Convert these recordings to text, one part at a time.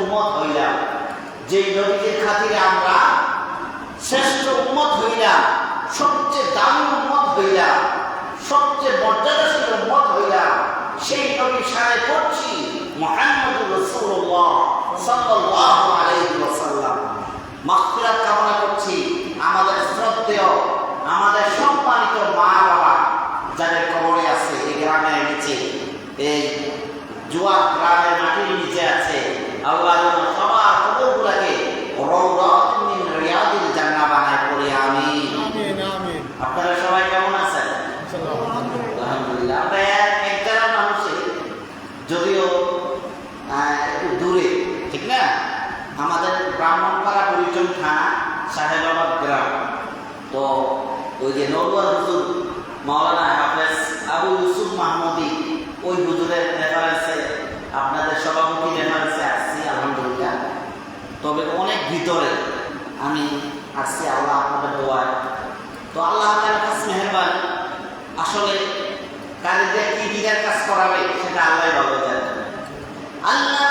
উম্মত হইলাম। যেই নবীদের খাতিরে আমরা শ্রেষ্ঠ উম্মত হইলাম, সবচেয়ে দামি উম্মত হইলাম, সবচেয়ে মর্যাদাশীল উম্মত হইলাম, সেই নবীর সাথে পড়ছি মোহাম্মদ রসুল্লাহ সাল্লাহ আলাইহি ওয়াসাল্লাম। মাগফিরাত কামনা করছি আমাদের শ্রদ্ধেয়, আমাদের সম্মানিত মা বাবা যাদের কবরে আছে, এই গ্রামের নিচে, এই জুয়া গ্রামের মাটির নিচে আছে আল্লাহ সবার কবরগুলাকে রিয়াদিল জান্না বানায় সবাই কেমন আছেন? আলহামদুলিল্লাহ। আমরা এক একটু দূরে ঠিক না? আমাদের ব্রাহ্মণপাড়া পরিচয় থানা সাহেবাবাদ গ্রাম। তো ওই যে নরুয়া হুজুর মাওলানা হাফেজ আবু ইউসুফ মাহমুদি ওই হুজুরের ভিতরে। আমি আসছি আল্লাহ আপনাদের দোয়ার তো আল্লাহ মেহরবান। আসলে কারিদের কি দিনের কাজ করাবে, সেটা আল্লাহ ভালো আল্লাহ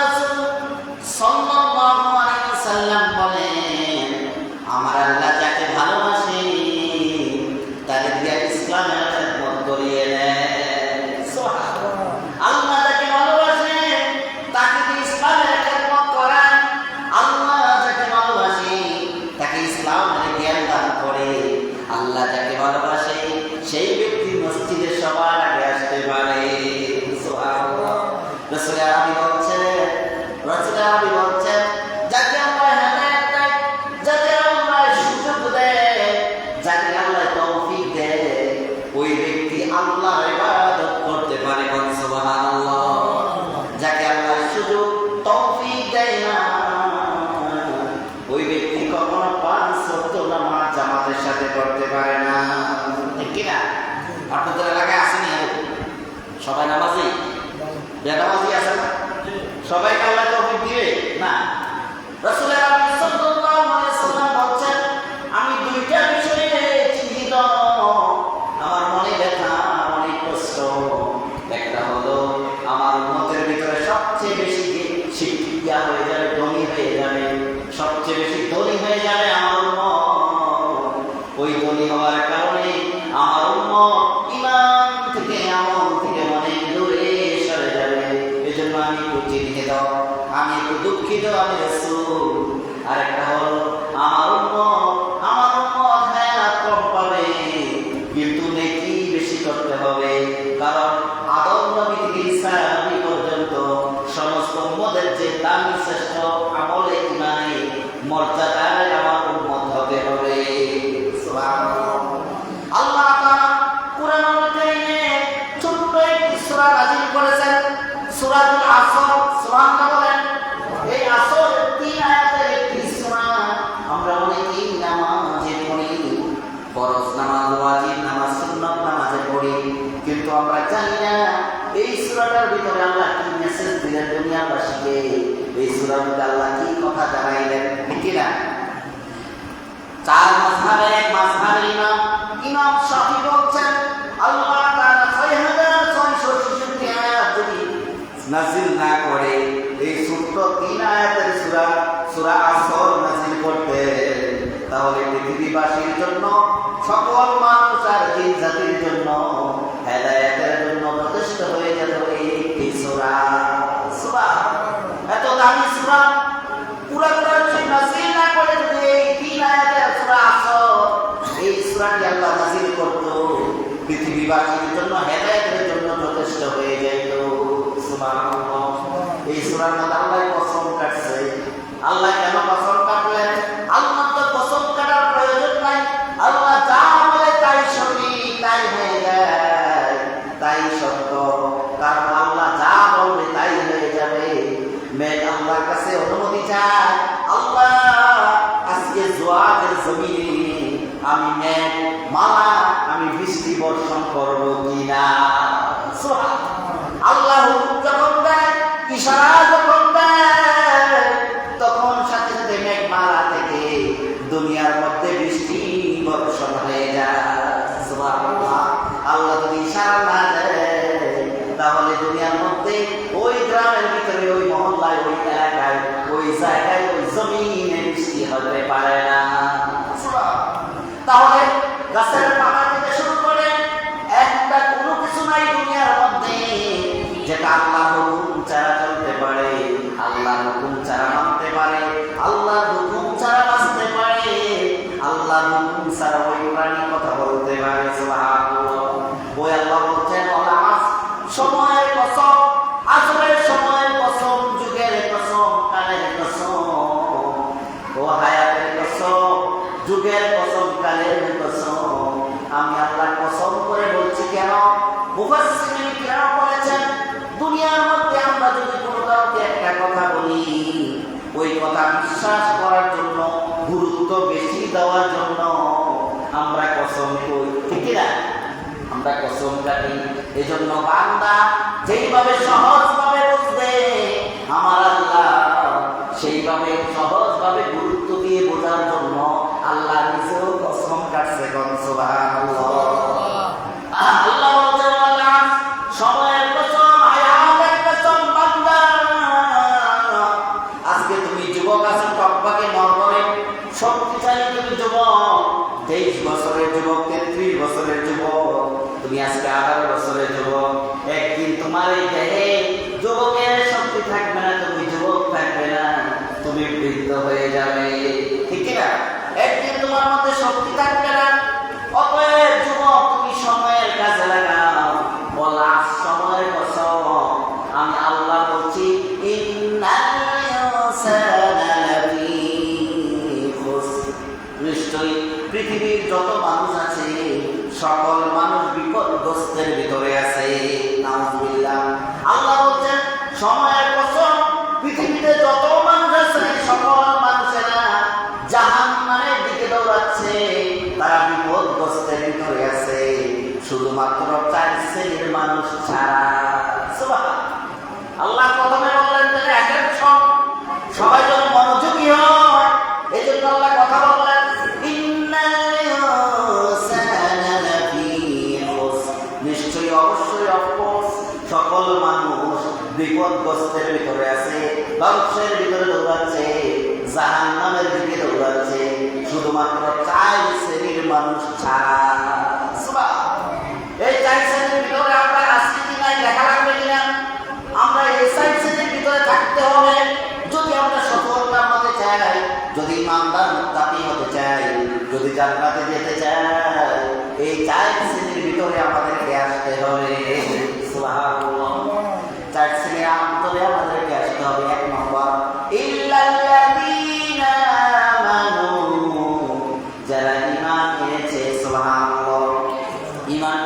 আমি একটু চিনিয়ে দাও। আমি একটু দুঃখিত আমি আর একটা হল আমার one বিবাহিতের জন্য, হেদায়তের জন্য যথেষ্ট হয়ে যাইত এই সুরার মধ্যে কসম কাটছে। আল্লাহ কেন কসম কাটলেন? আল্লাহ তো কসম কাটার প্রয়োজন নাই। আল্লাহ যা বলে তাই সঠিক তাই হয়ে যায়, তাই সত্য। কারণ আল্লাহ যা বলবে তাই হয়ে যাবে। মেয়ে আল্লাহর কাছে অনুমতি চায় আল্লাহ আজকে জোয়ারের জমিনে আমি এক মালা আমি বৃষ্টি বর্ষণ করব কিনা? আল্লাহ যখন দেয় ইশারা যখন ছাড়া ওই বাণী কথা বলতে পারে সুবহান আমরা কসম কাটি এই জন্য বান্দা যেইভাবে সহজভাবে বুঝবে, আমার আল্লাহ সেইভাবে সহজভাবে গুরুত্ব দিয়ে বোঝার জন্য আল্লাহ নিজেও কসম কাটছে কনসোবাহ say আমাদেরকে আসতে হবে আমাদেরকে আসতে হবে, এক নম্বর। সুবহানাল্লাহ।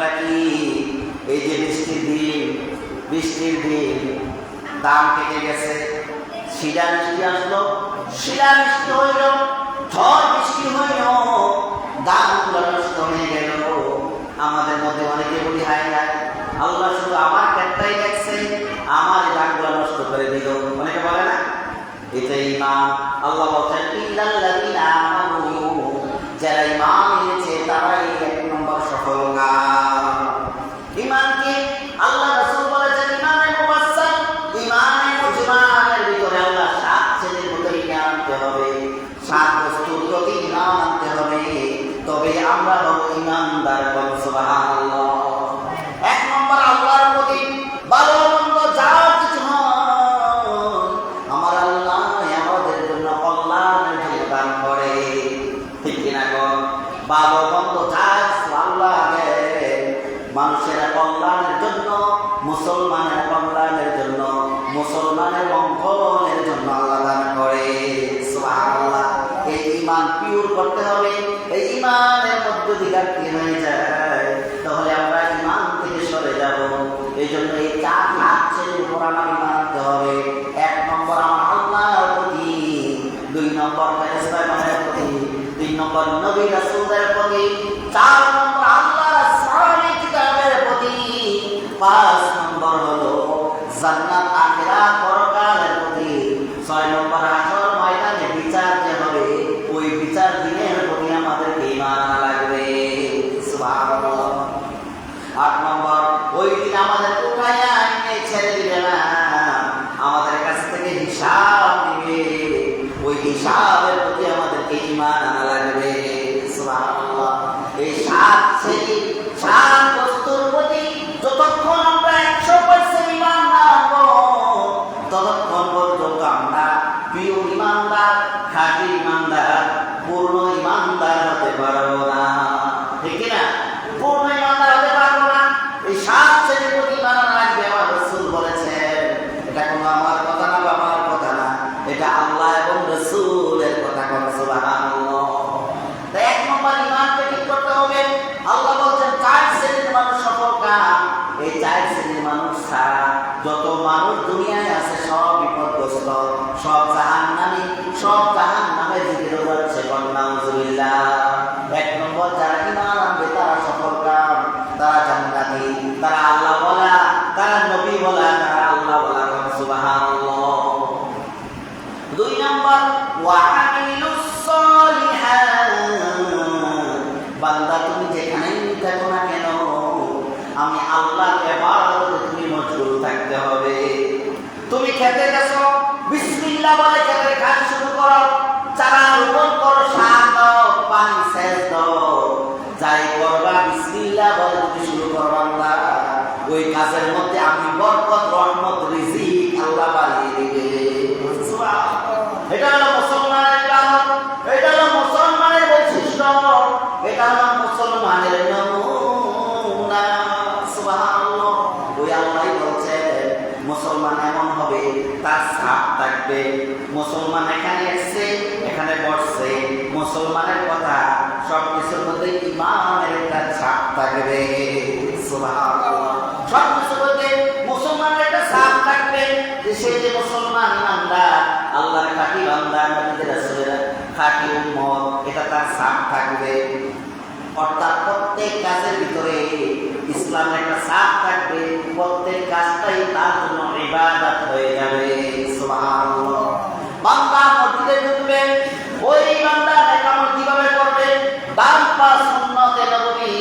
কি? এই যে দিন দিন, দাম কেটে গেছে। শিলা বৃষ্টি আসলো, শিলা বৃষ্টি হইল, ঝড় বৃষ্টি হইল নষ্ট হয়ে গেল। আমাদের মধ্যে অনেকে বলি হাই হাই আল্লাহ শুধু আমার ক্ষেত্রেই দেখছে, আমার এই নষ্ট করে দিল। অনেকে বলে না? এটাই মা আল্লাহ বলছেন যারা ইমান এনেছে, তারাই এক নম্বর সফল ইমানকে আল্লাহ নম্বর নবী রাসূলের প্রতি, চার নম্বর আল্লাহর সালিহ কিতাবের প্রতি, পাঁচ নম্বর হলো জান্নাত, আখিরাত, পরকালের প্রতি, ছয় নম্বর এই শ্রেণির মানুষ ছাড়া যত মানুষ দুনিয়ায় আছে, সব বিপদগ্রস্ত, সব জাহান নামে সব জাহান নামে দিকে কাজের মধ্যে আমি বরকত, রহমত, রিজিক আল্লাহ বাড়িয়ে দিবে। এটা হলো মুসলমানের এটা হলো মুসলমানের বৈশিষ্ট্য। এটা হলো মুসলমানের নমুনা। ওই বলছেন মুসলমান এমন হবে, তার ছাপ থাকবে। মুসলমান এখানে এসছে, এখানে বসছে। মুসলমানের কথা সব কিছুর মধ্যে ইমানের একটা ছাপ থাকবে। সুবহানাল্লাহ। সব মধ্যে মুসলমানের একটা ছাপ থাকবে। যে সে যে মুসলমান ইমানদার, আল্লাহর খাঁটি বান্দা, নবীদের রাসূলের খাঁটি উম্মত, এটা তার ছাপ থাকবে। অর্থাৎ প্রত্যেক কাজের ভিতরে ইসলামের একটা সাপ থাকবে। প্রত্যেক কাজটাই তার জন্য ইবাদত হয়ে যাবে। সুবহানাল্লাহ। বান্দা মসজিদে ঢুকবে, ওই বান্দা একামত কীভাবে করবে? ডান পা সুন্নতে নবী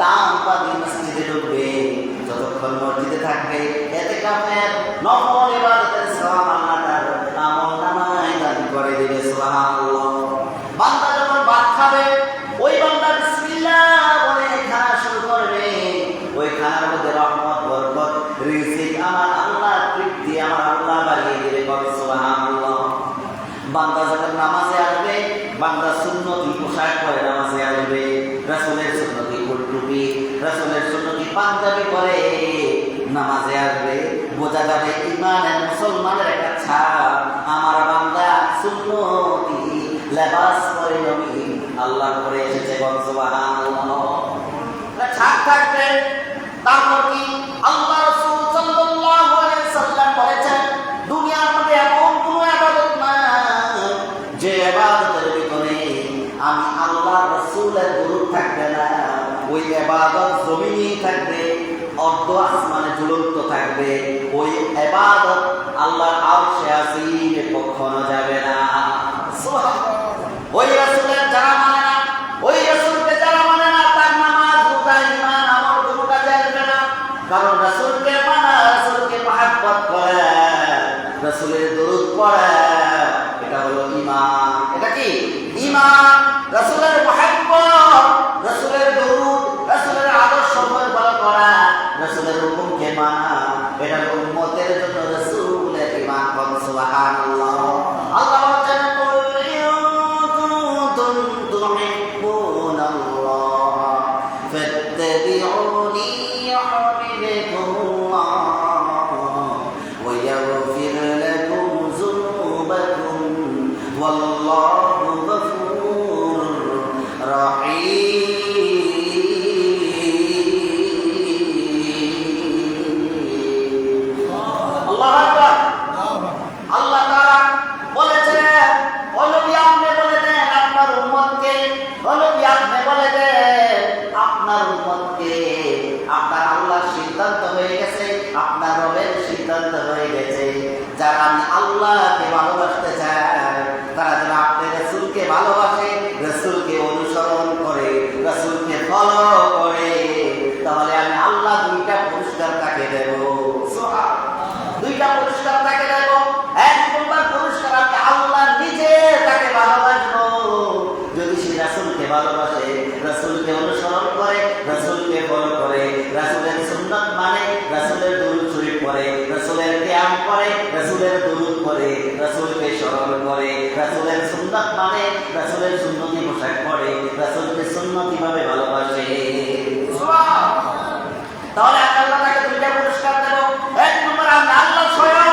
ডান পা থাকবে। এতে কাপের নফল ইবাদতের সওয়াব আল্লাহ একটা ছাপ আমার বান্দা সুন্নতি লেবাস পরে নবী। আল্লাহ করে ছাপ থাকবে। তারপর কি? আল্লাহ রাসূল সাল্লাল্লাহু আলাইহি কোনো ইবাদত নাই যে ইবাদতের আমি আল্লাহ রাসূলের দরুদ থাকবে না। ওই ইবাদত জমিনেই থাকবে। অর্ধ আসমানে ঝুলন্ত থাকবে। ওই এবাদত আল্লাহর সে আসিমে কখনো যাবে না। ওই হুকুমকে মানা এটা হলো উম্মতের জন্য রাসূলের ঈমান কোন সুবহানাল্লাহ আল্লাহ বলেন কুল ইন কুনতুম তুহিব্বুনাল্লাহ ফাত্তাবিউনি ইউহিব্বুকুমুল্লাহ ওয়া ইয়াগফির লাকুম যুনুবাকুম ওয়াল্লাহু রাসূলকে অনুসরণ করে? রাসূলকে ফলো করে। রাসূলের সুন্নাত মানে রাসূলের দরুদ শরীফ পড়ে। রাসূলের কিয়াম করে রাসূলের দরুদ পড়ে। রাসূলকে স্মরণ করে। রাসূলের সুন্নাত মানে রাসূলের সুন্নতি পোশাক পরে রাসূলকে সুন্নতি ভাবে ভালোবাসে সুবহানাল্লাহ তাহলে আমি আল্লাহ তাকে দুইটা পুরস্কার দেব এক নম্বর আমি আল্লাহ স্বয়ং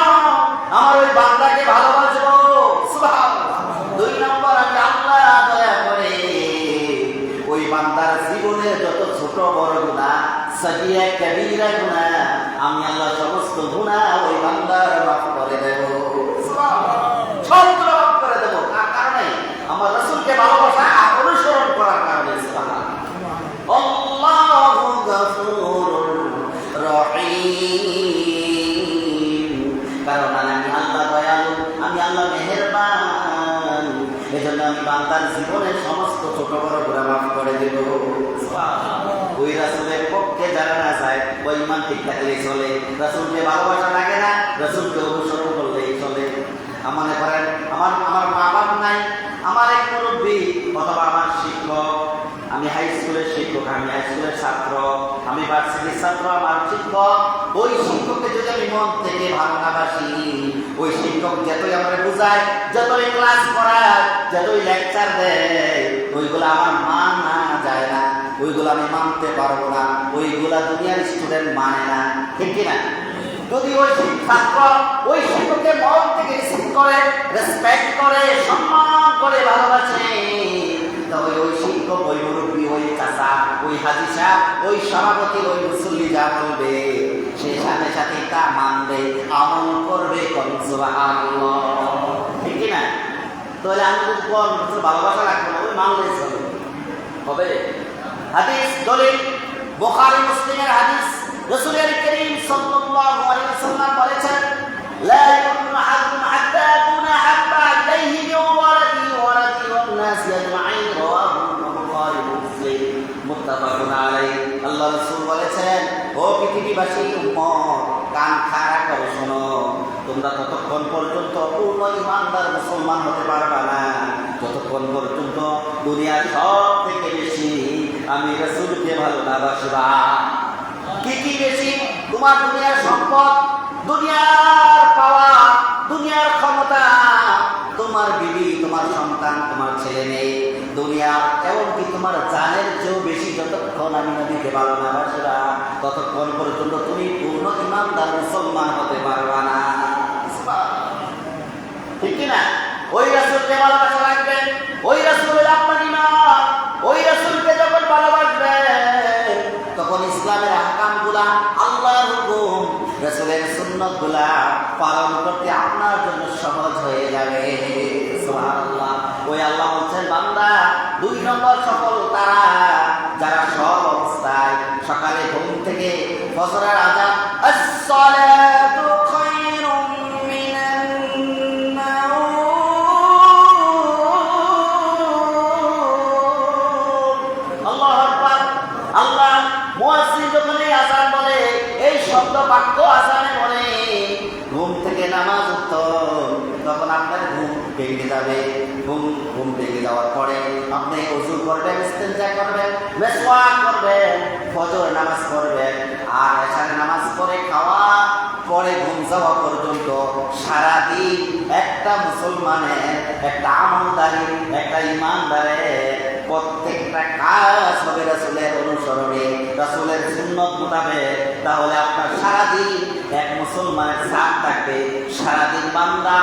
আমার ওই বান্দাকে ভালোবাসবো সুবহানাল্লাহ। দুই নম্বর আমি আল্লাহ দয়া করে ওই বান্দার জীবনের যত ছোট বড় সগিয়া কবিরা গুণা, আমি আল্লাহ সমস্ত গুণা ওই বান্দার মাফ করে দেব। সবগুলো মাফ করে দেব তার কারণে আমার রসুলকে ভালোবাসা আর অনুসরণ করার কারণে, সুবহানাল্লাহ। আল্লাহু গফুরুর রহিম কারণ আমি আল্লাহ দয়ালু, আমি আল্লাহ মেহেরবান এজন্য আমি বান্দার জীবনের সমস্ত ছোট বড় গুণা মাফ করে দেব ওই রাসূলের পক্ষে যারা না যায় ইমান ঠিক থাকলেই চলে। রাসূলকে ভালোবাসা লাগে না, রাসূলকে অনুসরণ করলেই চলে। মনে করেন, আমার আমার মা বাপ নাই, আমার এক মুরব্বী অথবা আমার শিক্ষক। আমি হাই স্কুলের শিক্ষক, আমি হাই স্কুলের ছাত্র, আমি ভার্সিটির ছাত্র, আমার শিক্ষক। ওই শিক্ষককে যদি আমি মন থেকে ভালো না বাসি ওই শিক্ষক যতই আমার বোঝায়, যতই ক্লাস করায়, যতই লেকচার দেয় ওইগুলো আমার মান যায় না ওইগুলো আমি মানতে পারব না ওইগুলা দুনিয়ার স্টুডেন্ট মানে না, ঠিক কিনা? যদি ওই ছাত্র ওই শিক্ষককে মন থেকে রিসিভ করে রেসপেক্ট করে, সম্মান করে, ভালোবাসে, তবে ওই শিক্ষক, ওই মুরব্বী, ওই চাচা, ওই হাজি সাহেব, ওই সভাপতি, ওই মুসল্লি যা বলবে সে সাথে সাথে তা মানবে আমল করবে ঠিক না তাহলে আমি কোন ভালোবাসা রাখব না, ওই মানলে চলবে হবে? হাদিস, দলিল, বুখারী, মুসলিমের হাদিস, রাসূলের করিম সাল্লাল্লাহু আলাইহি ওয়াসাল্লাম বলেছেন, লা ইয়াকুনু আহাদুন হাত্তা ইয়াকুনা হাব্বা ইলাইহি মিন ওয়ালাদি ওয়ালাদি ওয়ান নাস আজমাইন রাওয়াহু বুখারী, মুসলিম। মুত্তাফাকুন আল্লাহ ও পৃথিবীবাসী কান খাড়া করে শোনো। তোমরা ততক্ষণ পর্যন্ত পূর্ণ ইমানদার, মুসলমান হতে পারবা না। যতক্ষণ পর্যন্ত দুনিয়ার সব থেকে বেশি আমি রসুলকে ভালো না বাসবা কি কি বেশি? তোমার দুনিয়ার সম্পদ, দুনিয়ার পাওয়া, দুনিয়ার ক্ষমতা। তোমার বিবি, তোমার সন্তান, তোমার ছেলে মেয়ে। দুনিয়া, এমনকি তোমার জানের চেয়েও বেশি যতক্ষণ আমি নদীকে ভালো না বাসবা ততক্ষণ পর্যন্ত তুমি পূর্ণ ইমানদার মুসলমান হতে পারবা না। ঠিক কিনা? ওই রাসূলকে ভালোবাসা রাখবে ওই রাসূলের আপনার ইমান, ওই রাসূলকে যখন ভালোবাসবে, তখন ইসলামের আহকামগুলা আল্লাহর হুকুম, রাসূলের সুন্নাতগুলা পালন করতে আপনার জন্য সহজ হয়ে যাবে। ওই আল্লাহ বলছেন, বান্দা, দুই নম্বর সফল তারা, যারা সব অবস্থায় সকালে ঘুম থেকে আজানে বলে ঘুম থেকে নামাজ উত্তম তখন আপনার ঘুম ভেঙে যাবে। ঘুম ঘুম থেকে যাওয়ার পরে আপনি ওযু করবেন ইস্তেঞ্জা করবেন, মেসওয়াক করবেন, ফজর নামাজ পড়বেন, আর এছাড়া নামাজ পড়ে খাওয়া পরে ঘুম যাওয়া পর্যন্ত সারাদিন একটা মুসলমানের, একটা আমলদারি একটা ইমানদারের প্রত্যেকটা কাজ হবে রাসূলের অনুসরণে। রাসূলের সুন্নত মোতাবেক তাহলে আপনার সারাদিন এক মুসলমানের সাথ থাকবে। সারাদিন বান্দা,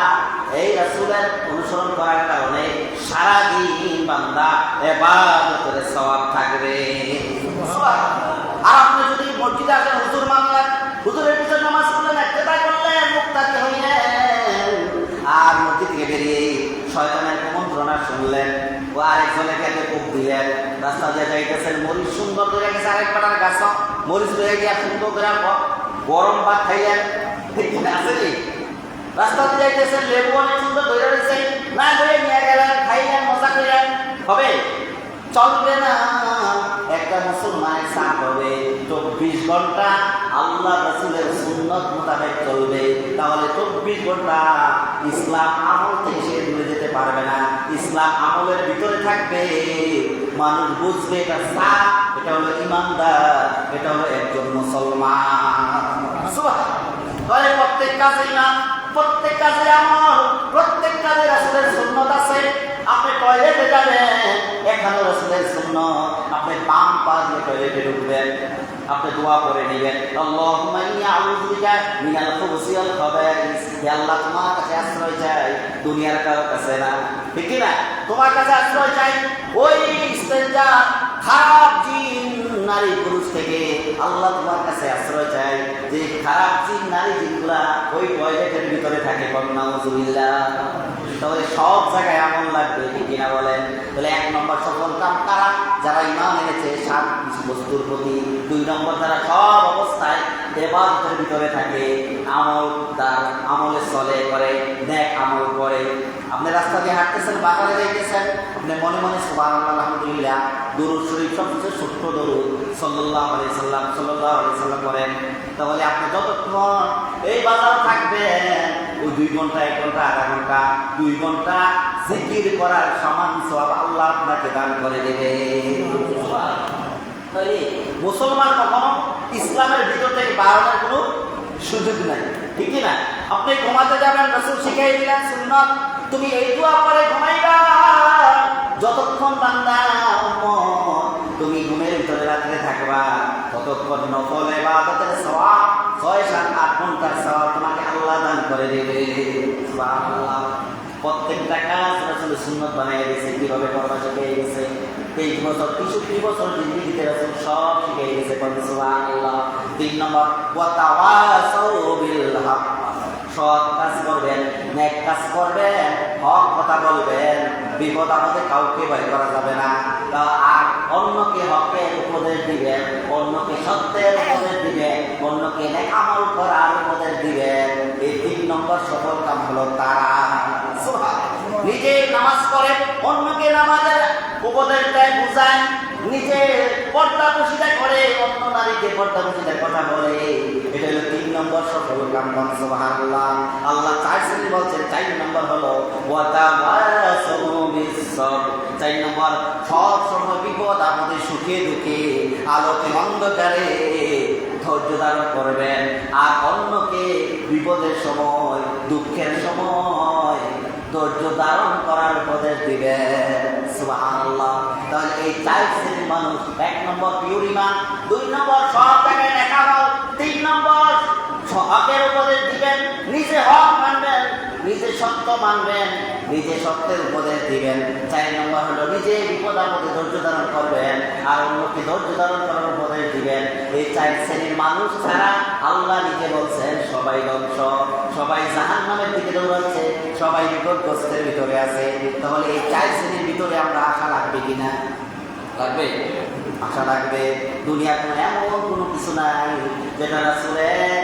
এই রাসুলের অনুসরণ করার কারণে সারাদিন বান্দা এবাদতের সওয়াব থাকবে। আর আপনি যদি মসজিদে আসেন হুজুর হুজুরের পিছনে নামাজ পড়লেন একটাই করলেন মুক্তাদি হইলেন। আর মসজিদ থেকে বেরিয়ে শয়তানের কুমন্ত্রণা শুনলেন ও আরেকজনের কাছে কূপ দিলেন। রাস্তা দিয়ে যাইতেছেন, মরিচ সুন্দর করে গেছে, আরেক পাটার গাছ। মরিচ রয়ে গিয়া সুন্দর করে গরম ভাত খাইলেন। ঠিক না আছে রাস্তা দিয়ে যাইতেছেন, লেবু অনেক সুন্দর ধরে রয়েছে। না ধরে নিয়ে গেলেন, খাইলেন, মজা করলেন। হবে? চলবে না। একটা মুসলমানের সাথ হবে। চব্বিশ ঘণ্টা আল্লাহ রসুলের সুন্নত মোতাবেক চলবে। তাহলে চব্বিশ ঘণ্টা ইসলাম আমল থেকে সে দূরে যেতে পারবে না। ইসলাম আমলের ভিতরে থাকবে। মানুষ বুঝবে এটা সাপ, এটা হলো ইমানদার, এটা হলো একজন মুসলমান। তাহলে প্রত্যেক কাজে ইমান প্রত্যেক কাজে আমল, প্রত্যেক কাজে রাসূলের সুন্নত আছে। আপনি টয়লেটে যাবেন এখানে রসুলের শূন্য আপনি বাম পা দিয়ে টয়লেটে ঢুকবেন, আপনি দোয়া করে নেবেন। আল্লাহুম্মা ইন্নী আউযু বিকা মিনাল খুবসি ওয়াল খাবাইস হে আল্লাহ, তোমার কাছে আশ্রয় চাই, দুনিয়ার কারও কাছে না। ঠিক না? তোমার কাছে আশ্রয় চাই? ওই ইস্তেঞ্জা খারাপ জিন নারী পুরুষ থেকে আল্লাহ তোমার কাছে আশ্রয় চাই যে খারাপ জিন নারী জিনগুলা ওই টয়লেটের ভিতরে থাকে। কন্যাউজুবিল্লাহ তাহলে সব জায়গায় আমল লাগবে কিনা বলেন? তাহলে এক নম্বর সফল কাম কারা? যারা ইমান এনেছে, সাত বস্তুর প্রতি। দুই নম্বর তারা সব অবস্থায় দেবাদের ভিতরে থাকে। আমল তার আমলে চলে, করে, নেক আমল করে। আপনি রাস্তা দিয়ে হাঁটতেছেন বাগানে যাইতেছেন, আপনি মনে মনে সুবাহ আলহামদুলিল্লাহ, দরুদ শরীফ সবচেয়ে ছোট্ট দরুদ সাল্লাহ আলি সাল্লাম সাল্লাহ আলি সাল্লাম করেন। তাহলে আপনি যতক্ষণ এই বাজার থাকবেন ওই দুই ঘণ্টা, এক ঘণ্টা, আধা ঘণ্টা, দুই ঘণ্টা জিকির করার সমান সব আল্লাহ আপনাকে দান করে দেবে। মুসলমান কখনো ইসলামের ভিতর থেকে বাড়ানোর কোনো সুযোগ নাই, ঠিক না? আপনি ঘুমাতে যাবেন, রসুল শিখাই দিলেন সুন্নত তুমি এই দোয়া পরে ঘুমাইবা। যতক্ষণ বান্দা তুমি ঘুমের ভিতরে রাত্রে থাকবা, ততক্ষণ নফল ইবাদতের সওয়াব, ছয় সাত আট ঘণ্টার সওয়াব তোমাকে আল্লাহ দান করে দেবে। প্রত্যেকটা কাজ রাসূল সুন্নত বানিয়ে দিয়েছে, কীভাবে করবা শিখিয়ে গেছে তেইশ বছর, তেষট্টি বছর জিন্দিগিতে রাসূল সব শিখিয়ে গেছে তিন নম্বর সৎ কাজ করবেন, নেক কাজ করবেন, হক কথা বলবেন, বিপদ আমাদের কাউকে ভয় করা যাবে না। তা আর অন্যকে হকের উপদেশ দিবেন, অন্যকে সত্যের উপদেশ দিবেন, অন্যকে আমল করার উপদেশ দিবেন। এই তিন নম্বর সফল কাম হলো তারা। নিজে নামাজ পড়ে অন্যকে নামাজের উপদেশ দেয় বুঝায়, নিজে পর্দা বসিটা করে, অন্য নারীকে পর্দা বসিটার কথা বলে। এটা হলো তিন নম্বর সফল কাম সুবহানাল্লাহ। আল্লাহ চার শ্রেণি বলছেন, চার নম্বর হলো বিসসবর চার নম্বর, সব সময় বিপদ আপদে সুখে দুঃখে আলোতে অন্ধকারে ধৈর্য ধারণ করবেন। আর অন্যকে বিপদের সময়, দুঃখের সময় ধৈর্য ধারণ করার উপদেশ দিবেন। সুবহানাল্লাহ। তাহলে এই চার শ্রেণির মানুষ, এক নম্বর পিওর ইমান দুই নম্বর সব জায়গায় দেখা তিন নম্বর হকের উপদেশ দিবেন, নিজে হক মানবেন। নিজে সত্য মানবেন নিজে সত্যের উপদেশ দিবেন। চার নম্বর হলো নিজে বিপদ আপদে ধৈর্য ধারণ করবেন আর অন্যকে ধৈর্য ধারণ করার উপদেশ দিবেন। এই চার শ্রেণির মানুষ ছাড়া আল্লাহ নিজে বলছেন সবাই ধ্বংস সবাই জাহান নামের দিকে দৌড়াচ্ছে সবাই বিপদগ্রস্তের ভিতরে আছে। তাহলে এই চার শ্রেণির ভিতরে আমরা আশা রাখবে কিনা? লাগবে আশা লাগবে দুনিয়া কোনো এমন কোনো কিছু নাই যেটা রাসুলের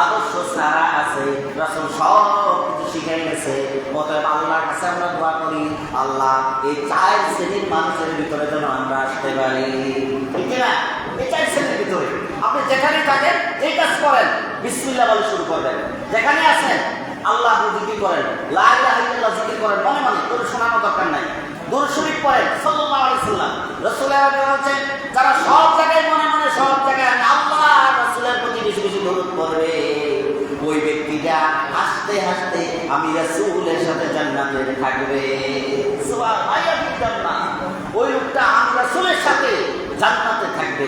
আদর্শ সারা আছে, রাসুল সব কিছু শিখে গেছে। অতএব আল্লাহর কাছে আমরা দোয়া করি, আল্লাহ এই চার শ্রেণির মানুষের ভিতরে যেন আমরা আসতে পারি। ঠিক না এই চার শ্রেণির ভিতরে। আপনি যেখানে থাকেন এই কাজ করেন, বিসমিল্লাহ বলে শুরু করবেন। যেখানে আছেন, আল্লাহ জিকির করেন। লা ইলাহা ইল্লাল্লাহ জিকির করেন, মনে মনে তোর শোনানোর দরকার নাই। দূর শরীফ পড়েন, সাল্লাল্লাহু আলাইহি সাল্লাম রাসূলের আগে বলছেন যারা সব জায়গায় মনে মনে সব জায়গায় আমি প্রতি বেশি বেশি পড়বে ওই ব্যক্তিটা হাসতে হাসতে আমি রাসূলের সাথে জান্নাতে। থাকবে ওই লোকটা আমি রাসূলের সাথে জান্নাতে থাকবে।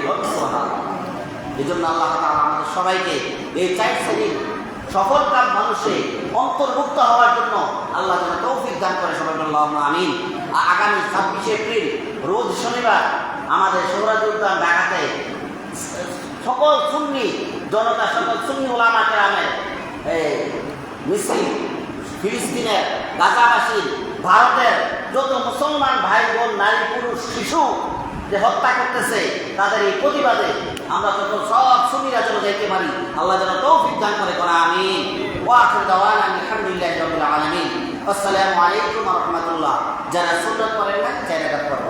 এই জন্য আল্লাহ তাআলা আমাদের সবাইকে এই চার শ্রেণির সফল কাম মানুষে অন্তর্ভুক্ত হওয়ার জন্য আল্লাহ যেন তৌফিক দান করে সবাই আমিন। আগামী ছাব্বিশে এপ্রিল, রোজ শনিবার আমাদের সৌরাজ উদ্যান ঢাকাতে সকল সুন্নি জনতা সকল সুন্নি ওলামা কেরামের মিছিল ফিলিস্তিনের, গাজাবাসীর, ভারতের যত মুসলমান ভাই বোন, নারী, পুরুষ, শিশু যে হত্যা করতেছে, তাদের এই প্রতিবাদে আমরা যত সব সুবিধা যেন যেতে পারি, আল্লাহ যেন তৌফিক দান করে করা আমি ওয়াখির দাওয়ানা আলহামদুলিল্লাহি রাব্বিল আলামিন। আসসালামু আলাইকুম রাহমাতুল্লাহ। যারা সুন্নাত পড়েন না রাকাত পড়বেন